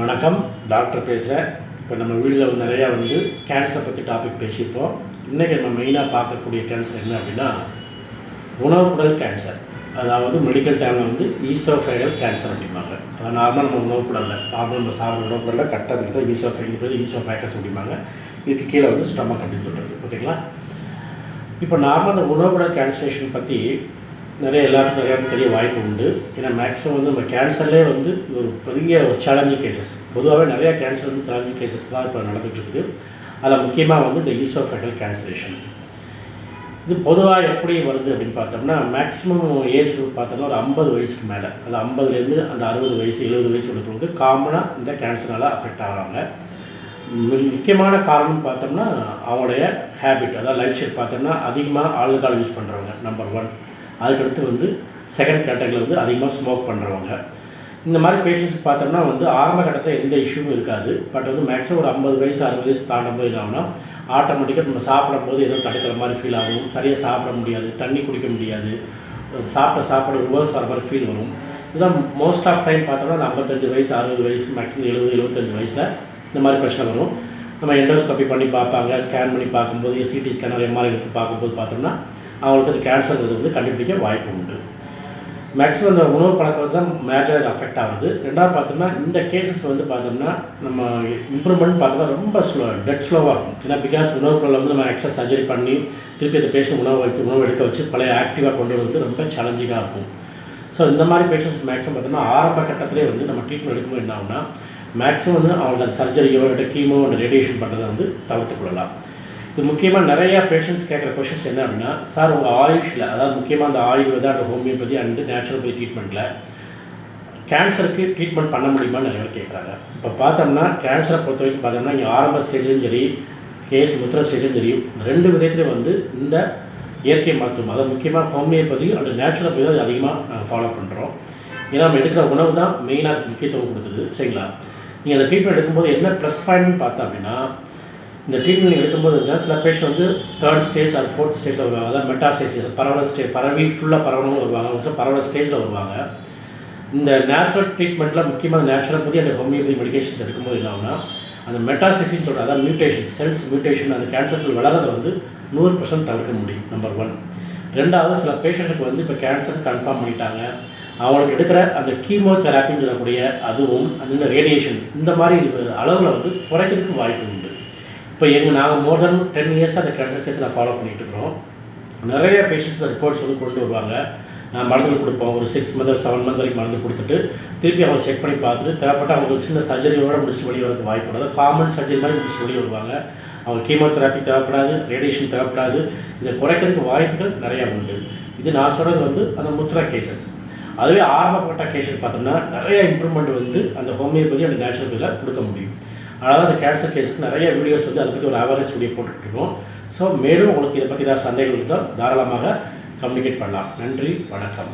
வணக்கம். டாக்டர் பேசுகிறேன் இப்போ நம்ம வீடியோவில் நிறையா வந்து கேன்சரை பற்றி டாபிக் பேசியிருப்போம். இன்றைக்கி நம்ம மெயினாக பார்க்கக்கூடிய கேன்சர் என்ன அப்படின்னா உணவுக்குடல் கேன்சர் அதாவது மெடிக்கல் டேமில் வந்து ஈசோஃபைகல் கேன்சர் அப்படிம்பாங்க. அதாவது நார்மல் நம்ம உணவுக்குடலில் நார்மல் நம்ம சாப்பிட்ற உணவுக்குடலில் கரெக்டாக தான் ஈசோஃபை பேர் ஈசோஃபைகஸ் அப்படிம்பாங்க. இதுக்கு கீழே வந்து ஸ்டமக் அப்படின்னு சொல்கிறது ஓகேங்களா இப்போ நார்மல் அந்த உணவுக்குடல் கேன்சரேஷன் பற்றி நிறைய எல்லாத்துக்கும் நிறையா பெரிய வாய்ப்பு உண்டு. ஏன்னா மேக்ஸிமம் வந்து நம்ம கேன்சர்லேயே வந்து ஒரு பெரிய ஒரு சேலஞ்சிங் கேசஸ் பொதுவாகவே நிறையா கேன்சர் வந்து சேலஞ்சிங் கேசஸ் தான் இப்போ நடந்துகிட்டு இருக்குது அதில் முக்கியமாக வந்து இந்த யூஸ் ஆஃப் ஈசோஃபெகல் கேன்சரேஷன் இது பொதுவாக எப்படி வருது அப்படின்னு பார்த்தோம்னா மேக்ஸிமம் ஏஜ் குரூப் பார்த்தோம்னா ஒரு ஐம்பது வயசுக்கு மேலே. அது ஐம்பதுலேருந்து அந்த அறுபது வயசு எழுபது வயசு உள்ளவங்களுக்கு காமனாக இந்த கேன்சரால் அஃபெக்ட் ஆகிறாங்க முக்கியமான காரணம் பார்த்தோம்னா அவங்களுடைய ஹேபிட் அதாவது லைஃப் ஸ்டைல் பார்த்தோம்னா அதிகமாக ஆல்கஹால் யூஸ் பண்ணுறவங்க நம்பர் ஒன் அதுக்கடுத்து வந்து செகண்ட் கேட்டகரியில் வந்து அதிகமாக ஸ்மோக் பண்ணுறவங்க இந்த மாதிரி பேஷண்ட்ஸ் பார்த்தோம்னா வந்து ஆரம்ப கட்டத்தில் எந்த இஷ்யூவும் இருக்காது. பட் வந்து மேக்ஸிமம் ஒரு ஐம்பது வயசு அறுபது வயசு தாண்டும் போது என்ன ஆகும்னா ஆட்டோமேட்டிக்காக நம்ம சாப்பிடும்போது ஏதோ தடுக்கிற மாதிரி ஃபீல் ஆகும். சரியாக சாப்பிட முடியாது தண்ணி குடிக்க முடியாது. சாப்பிட சாப்பிட ரிவர்ஸ் வர மாதிரி ஃபீல் வரும். இதுதான் மோஸ்ட் ஆஃப் டைம் பார்த்தோம்னா அந்த ஐம்பத்தஞ்சு வயசு அறுபது வயசு மேக்ஸிமம் எழுபது எழுபத்தஞ்சு வயசில் இந்த மாதிரி பிரச்சனை வரும். நம்ம எண்டோஸ்கோபி பண்ணி பார்ப்பாங்க ஸ்கேன் பண்ணி பார்க்கும்போது சிடி ஸ்கேனர் எம்ஆர்ஐ எடுத்து பார்க்கும்போது பார்த்தோம்னா அவங்களுக்கு அது கேன்சர்ங்கிறது வந்து கண்டுபிடிக்க வாய்ப்பு உண்டு. மேக்ஸிமம் இந்த உணவு பழக்கம் தான் மேஜராக இது அஃபெக்ட் ஆகுது. ரெண்டாவது பார்த்தோம்னா இந்த கேசஸ் வந்து பார்த்தோம்னா நம்ம இம்ப்ரூவ்மெண்ட் பார்த்தோம்னா ரொம்ப ஸ்லோ டெட் ஸ்லோவாக இருக்கும். ஏன்னா பிகாஸ் உணவுக்குள்ள வந்து நம்ம எக்ஸ்ட்ரா சர்ஜரி பண்ணி திருப்பி இந்த பேஷண்ட் உணவு வைத்து உணவு எடுக்க வச்சு பழைய ஆக்டிவாக கொண்டு வந்து ரொம்ப சேலஞ்சிங்காக இருக்கும். ஸோ இந்த மாதிரி பேஷண்ட்ஸ் மேக்ஸிமம் பார்த்தோம்னா ஆரம்ப கட்டத்திலே வந்து நம்ம ட்ரீட்மெண்ட் எடுக்கும்போது என்ன ஆகும்னா மேக்ஸிமம் வந்து அவங்களுக்கு அந்த சர்ஜரியோ இல்லை கீமோ அந்த ரேடியேஷன் பண்ணுறதை வந்து தவிர்த்து கொள்ளலாம். இது முக்கியமாக நிறையா பேஷண்ட்ஸ் கேட்குற கொஷின்ஸ் என்ன அப்படின்னா சார் உங்கள் ஆயுஷில் அதாவது முக்கியமாக அந்த ஆயுர்வேதா அந்த ஹோமியோபதி அண்டு நேச்சுரோபதி ட்ரீட்மெண்ட்டில் கேன்சருக்கு ட்ரீட்மெண்ட் பண்ண முடியுமான்னு நிறைய பேர் கேட்குறாங்க. இப்போ பார்த்தோம்னா கேன்சரை பொறுத்த வரைக்கும் பார்த்தோம்னா இங்கே ஆரம்ப ஸ்டேஜும் சரி கேஸ் முத்திர ஸ்டேஜும் சரி ரெண்டு விதத்துலேயும் வந்து இந்த இயற்கை மருத்துவம் அதாவது முக்கியமாக ஹோமியோபதி அண்ட் நேச்சுரோபதி அது அதிகமாக நாங்கள் ஃபாலோ பண்ணுறோம் ஏன்னா நம்ம எடுக்கிற உணவு தான் மெயினாக முக்கியத்துவம் கொடுக்குது சரிங்களா? நீங்கள் அந்த ட்ரீட்மெண்ட் எடுக்கும்போது என்ன ப்ளஸ் பாயிண்ட்னு பார்த்தா அப்படின்னா இந்த ட்ரீட்மெண்ட் எடுக்கும்போது சில பேஷண்ட் வந்து தேர்ட் ஸ்டேஜ் அது ஃபோர்த் ஸ்டேஜில் வருவாங்க. அதாவது மெட்டாஸ்டேஜ் பரவல ஸ்டேஜ் பரவி ஃபுல்லாக பரவணும்னு வருவாங்க. ஒரு சில பரவல ஸ்டேஜில் வருவாங்க. இந்த நேச்சுரல் ட்ரீட்மெண்ட்டில் முக்கியமாக நேச்சுரல் பற்றி அந்த ஹோமியோபதி மெடிகேஷன்ஸ் எடுக்கும்போது என்ன அந்த மெட்டாசிஸின்னு சொல்கிற அதாவது மியூட்டேஷன் செல்ஸ் மியூட்டேஷன் அந்த கேன்சர்ஸில் வளர்றதை வந்து நூறு பர்சன்ட் தவிர்க்க முடியும் நம்பர் ஒன் ரெண்டாவது சில பேஷண்ட்டுக்கு வந்து இப்போ கேன்சர் கன்ஃபார்ம் பண்ணிட்டாங்க. அவங்களுக்கு எடுக்கிற அந்த கீமோ தெராப்பின்னு சொல்லக்கூடிய அதுவும் அந்த ரேடியேஷன் இந்த மாதிரி அளவில் வந்து குறைக்கிறதுக்கு வாய்ப்பு உண்டு. இப்போ எங்கள் நாங்கள் மோர் தென் டென் இயர்ஸாக அந்த கேன்சர் கேஸ் நான் ஃபாலோ பண்ணிகிட்ருக்கிறோம் நிறைய பேஷண்ட்ஸ் ரிப்போர்ட்ஸ் வந்து கொண்டு வருவாங்க. நான் மருந்துகள் கொடுப்போம். ஒரு சிக்ஸ் மந்த் செவன் மந்த் வரைக்கும் மருந்து கொடுத்துட்டு திருப்பி அவங்க செக் பண்ணி பார்த்துட்டு தேவைப்பட்ட அவங்க சின்ன சர்ஜரியோட முடிச்சுட்டு வெளியே வரதுக்கு வாய்ப்பு அதாவது காமன் சர்ஜரி மாதிரி முடிச்சுட்டு வெளியே வருவாங்க. அவங்க கீமோதெராப்பி தேவைப்படாது ரேடியேஷன் தேவைப்படாது. இதை குறைக்கிறதுக்கு வாய்ப்புகள் நிறையா உண்டு. இது நான் சொல்கிறது வந்து அந்த முத்ரா கேசஸ் அதுவே ஆரம்பப்பட்ட கேஸஸ் பார்த்தோம்னா நிறைய இம்ப்ரூவ்மெண்ட் வந்து அந்த ஹோமியோபதி அந்த நேச்சுரல் கொடுக்க முடியும். அதாவது அந்த கேன்சர் கேஸுக்கு நிறைய வீடியோஸ் வந்து அதை பற்றி ஒரு அவேர்னஸ் வீடியோ போட்டுக்கிட்டு இருக்கோம் ஸோ மேலும் உங்களுக்கு இதை பற்றி ஏதாவது சந்தேகம் இருந்தால் தாராளமாக கம்யூனிகேட் பண்ணலாம். நன்றி வணக்கம்.